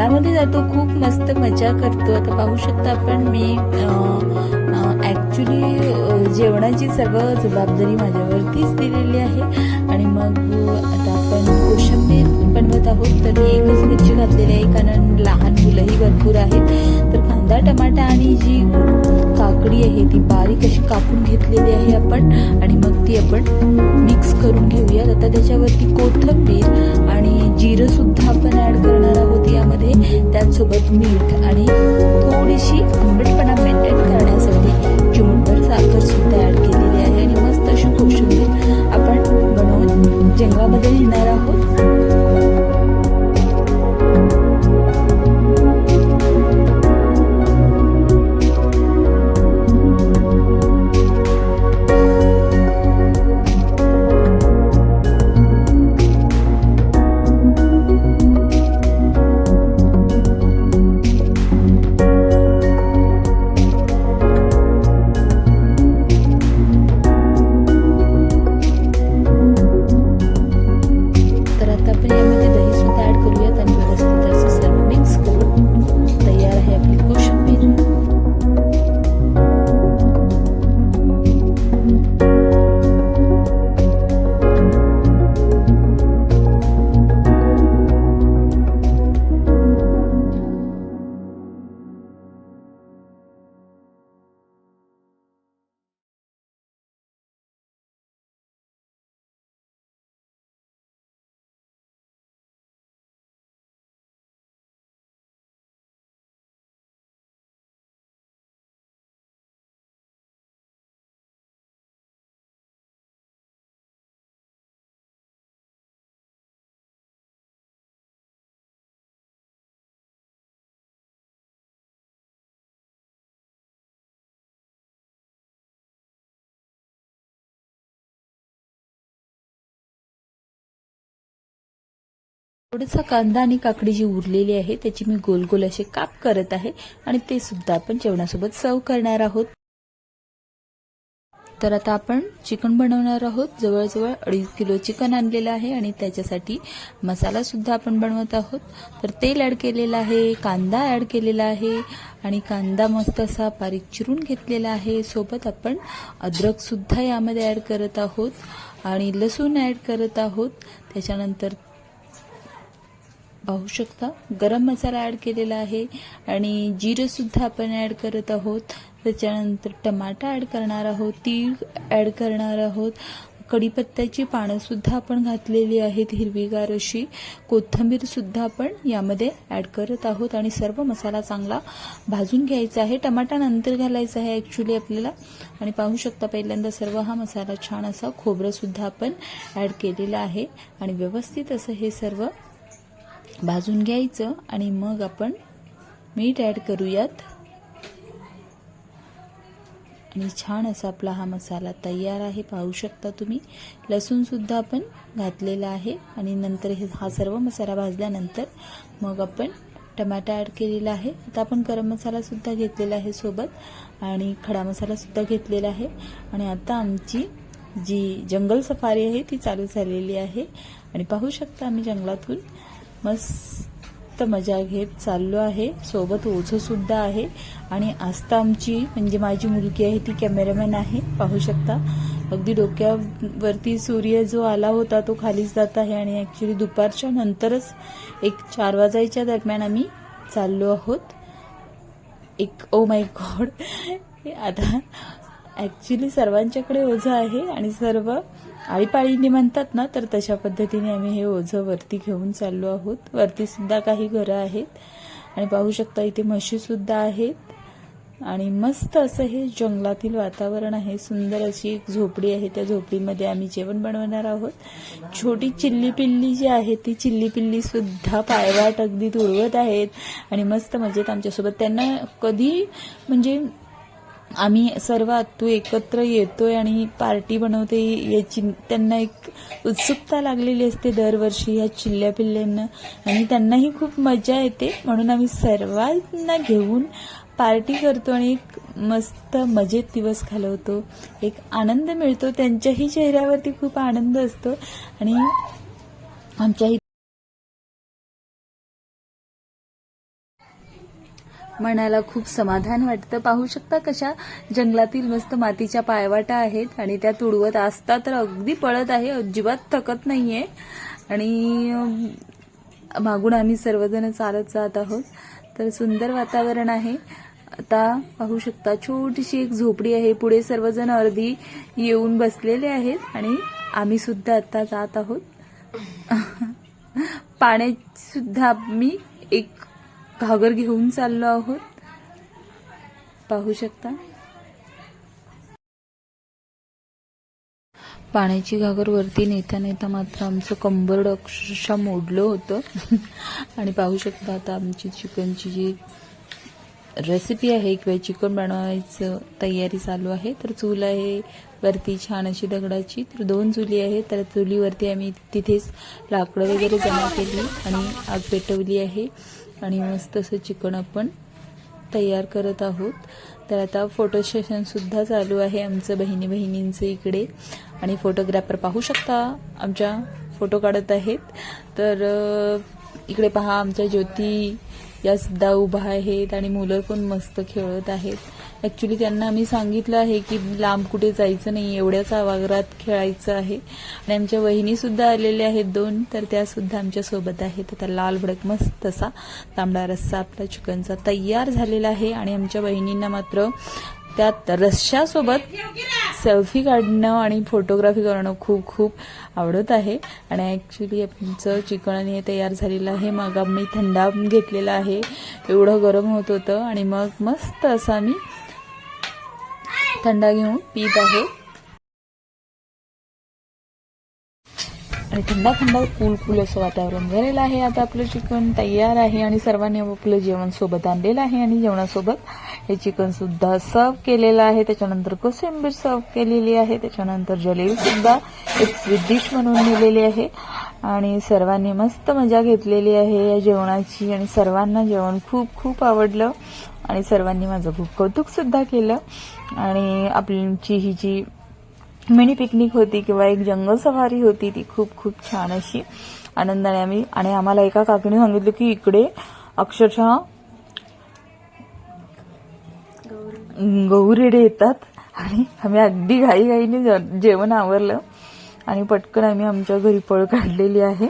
दरवर्षी जंगलामध्ये जातो खूप मस्त मजा करतो. आता पाहू शकता आपण मी ॲक्च्युली जेवणाची सर्व जबाबदारी माझ्यावरतीच दिलेली आहे. आणि मग आता आपण कोशिंबीर बनवत आहोत तर मी एकच मिरची घातलेली आहे कारण लहान मुलंही भरपूर आहेत. तर कांदा टमाटा आणि जी काकडी आहे ती बारीक अशी कापून घेतलेली आहे आपण. आणि मग ती आपण मिक्स करून घेऊयात. आता त्याच्यावरती कोथंबीर आणि जिरंसुद्धा आपण ॲड करणार आहोत यामध्ये. त्याचसोबत मीठ आणि थोडीशी आंबटपणा मेंटेन करण्यासाठी चिमूटभर साखरसुद्धा ॲड केली जंगलामध्ये नेणार थोडासा कांदा आणि काकडी जी उरलेली आहे त्याची मी गोल गोल असे काप करत आहे आणि ते सुद्धा आपण जेवणासोबत सर्व करणार आहोत. तर आता आपण चिकन बनवणार आहोत. जवळजवळ अडीच किलो चिकन आणलेलं आहे आणि त्याच्यासाठी मसाला सुद्धा आपण बनवत आहोत. तर तेल ॲड केलेलं आहे कांदा ॲड केलेला आहे आणि कांदा मस्त असा बारीक चिरून घेतलेला आहे. सोबत आपण अद्रक सुद्धा यामध्ये ॲड करत आहोत आणि लसूण ॲड करत आहोत. त्याच्यानंतर पाहू शकता गरम मसाला ॲड केलेला आहे आणि जिरंसुद्धा आपण ॲड करत आहोत. त्याच्यानंतर टमाटा ॲड करणार आहोत तीळ ॲड करणार आहोत. कढीपत्त्याची पानंसुद्धा आपण घातलेली आहेत हिरवीगार अशी. कोथंबीरसुद्धा आपण यामध्ये ॲड करत आहोत आणि सर्व मसाला चांगला भाजून घ्यायचा आहे. टमाटा नंतर घालायचा आहे ॲक्च्युली आपल्याला. आणि पाहू शकता पहिल्यांदा सर्व हा मसाला छान असा खोबरंसुद्धा आपण ॲड केलेला आहे. आणि व्यवस्थित असं हे सर्व भाजून घ्यायचं आणि मग आपण मीठ ॲड करूयात. आणि छान असा आपला हा मसाला तयार आहे पाहू शकता तुम्ही. लसूणसुद्धा आपण घातलेला आहे आणि नंतर हे हा सर्व मसाला भाजल्यानंतर मग आपण टमाटा ॲड केलेला आहे. आता आपण गरम मसालासुद्धा घेतलेला आहे सोबत आणि खडा मसालासुद्धा घेतलेला आहे. आणि आता आमची जी जंगल सफारी आहे ती चालू झालेली आहे. आणि पाहू शकता आम्ही जंगलातून मस्त मजा घेत चाललो आहे. सोबत ओझं सुद्धा आहे. आणि आस्था आमची म्हणजे माझी मुलगी आहे ती कॅमेरामॅन आहे. पाहू शकता. अगदी डोक्यावरती सूर्य जो आला होता तो खालीच जात आहे. आणि ॲक्च्युली दुपारच्या नंतरच एक चार वाजायच्या दरम्यान आम्ही चाललो आहोत. एक ओ माय गॉड आता ॲक्च्युली सर्वांच्याकडे ओझं आहे आणि सर्व आळीपाळीने म्हणतात ना तर तशा पद्धतीने आम्ही हे ओझं वरती घेऊन चाललो आहोत. वरतीसुद्धा काही घरं आहेत. आणि पाहू शकता इथे म्हशीसुद्धा आहेत. आणि मस्त असं हे जंगलातील वातावरण आहे. सुंदर अशी एक झोपडी आहे. त्या झोपडीमध्ये आम्ही जेवण बनवणार आहोत. छोटी चिल्ली पिल्ली जी आहे ती चिल्ली पिल्ली सुद्धा पायवाट अगदी तुडवत आहेत. आणि मस्त मजेत आमच्यासोबत. त्यांना कधी म्हणजे आम्ही सर्व आत्तू एकत्र येतोय आणि पार्टी बनवते याची त्यांना एक उत्सुकता लागलेली असते दरवर्षी ह्या चिल्ल्या पिल्ल्यांना. आणि त्यांनाही खूप मजा येते. म्हणून आम्ही सर्वांना घेऊन पार्टी करतो आणि एक मस्त मजेत दिवस घालवतो. एक आनंद मिळतो. त्यांच्याही चेहऱ्यावरती खूप आनंद असतो. आणि आमच्याही मनाला खूप समाधान वाटतं. पाहू शकता कशा जंगलातील मस्त मातीच्या पायवाटा आहेत आणि त्या तुडवत असता तर अगदी पळत आहे. अजिबात थकत नाहीये. आणि मागून आम्ही सर्वजण चालत जात आहोत. तर सुंदर वातावरण आहे. आता पाहू शकता छोटीशी एक झोपडी आहे. पुढे सर्वजण अर्धी येऊन बसलेले आहेत आणि आम्ही सुद्धा आता जात आहोत. पाण्यात सुद्धा मी एक घागर घेऊन चाललो आहोत. पाहू शकता. पाण्याची घागर वरती नेता नेता मात्र आमचं कंबरड अक्षरशः मोडलं होतं. आणि पाहू शकता आता आमची चिकनची जी रेसिपी आहे किंवा चिकन बनवायचं तयारी चालू आहे. तर चूल आहे वरती छान अशी दगडाची तर दोन चुली आहेत. तर चुलीवरती आम्ही तिथेच लाकडं वगैरे जमा केली आणि आग पेटवली आहे. आणि मस्त असं चिकन आपण तयार करत आहोत. तर आता फोटो सेशनसुद्धा चालू आहे आमचं बहिणी बहिणींचं इकडे. आणि फोटोग्राफर पाहू शकता आमच्या फोटो काढत आहेत. तर इकडे पहा आमच्या ज्योती यासुद्धा उभा आहेत आणि मुलं पण मस्त खेळत आहेत. ॲक्च्युली त्यांना आम्ही सांगितलं आहे की लांब कुठे जायचं नाही एवढ्याच आवाग्रात खेळायचं आहे. आणि आमच्या वहिनी सुद्धा आलेल्या आहेत दोन तर त्या सुद्धा आमच्यासोबत आहेत. आता लाल भडक मस्त असा तांबडा रस्सा आपला चिकनचा तयार झालेला आहे. आणि आमच्या बहिणींना मात्र त्यात रश्श्यासोबत सेल्फी काढणं आणि फोटोग्राफी करणं खूप खूप आवडत आहे. आणि ॲक्च्युली आमचं चिकन हे तयार झालेलं आहे. मग आम्ही थंडा घेतलेला आहे. एवढं गरम होत होतं. आणि मग मस्त असं आम्ही थंडा घेऊन पीत आहे. आणि थंड थंड कूल कूल असं वातावरण झालेलं आहे. आता आपलं चिकन तयार आहे आणि सर्वांनी आपलं जेवण सोबत आणलेलं आहे आणि जेवणासोबत हे चिकन सुद्धा सर्व केलेलं आहे. त्याच्यानंतर कोशिंबीर सर्व केलेली आहे. त्याच्यानंतर जलेबी सुद्धा एक स्वीट डिश म्हणून नेलेली आहे. आणि सर्वांनी मस्त मजा घेतलेली आहे या जेवणाची आणि सर्वांना जेवण खूप खूप आवडलं. आणि सर्वांनी माझं खूप कौतुक सुद्धा केलं. आणि आपली ही जी मिनी पिकनिक होती किंवा एक जंगल सफारी होती ती खूप खूप छान अशी आनंदाने आम्ही आणि आम्हाला एका काकीने सांगितलं की इकडे अक्षरशः गौरेडे येतात. आणि आम्ही अगदी घाईघाईने जे- जेवण आवरलं आणि पटकन आम्ही आमच्या घरी पळ काढलेली आहे.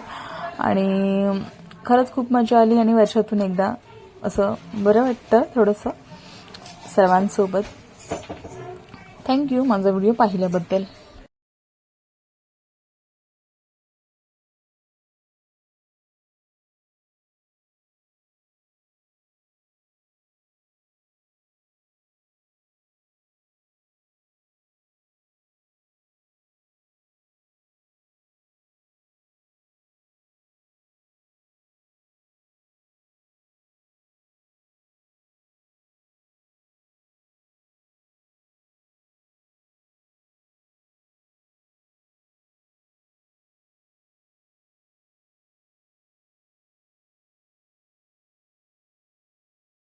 आणि खरंच खूप मजा आली आणि वर्षातून एकदा असं बरं वाटतं थोडंसं सर्वांसोबत. थँक्यू. माझा व्हिडिओ पाहिल्याबद्दल.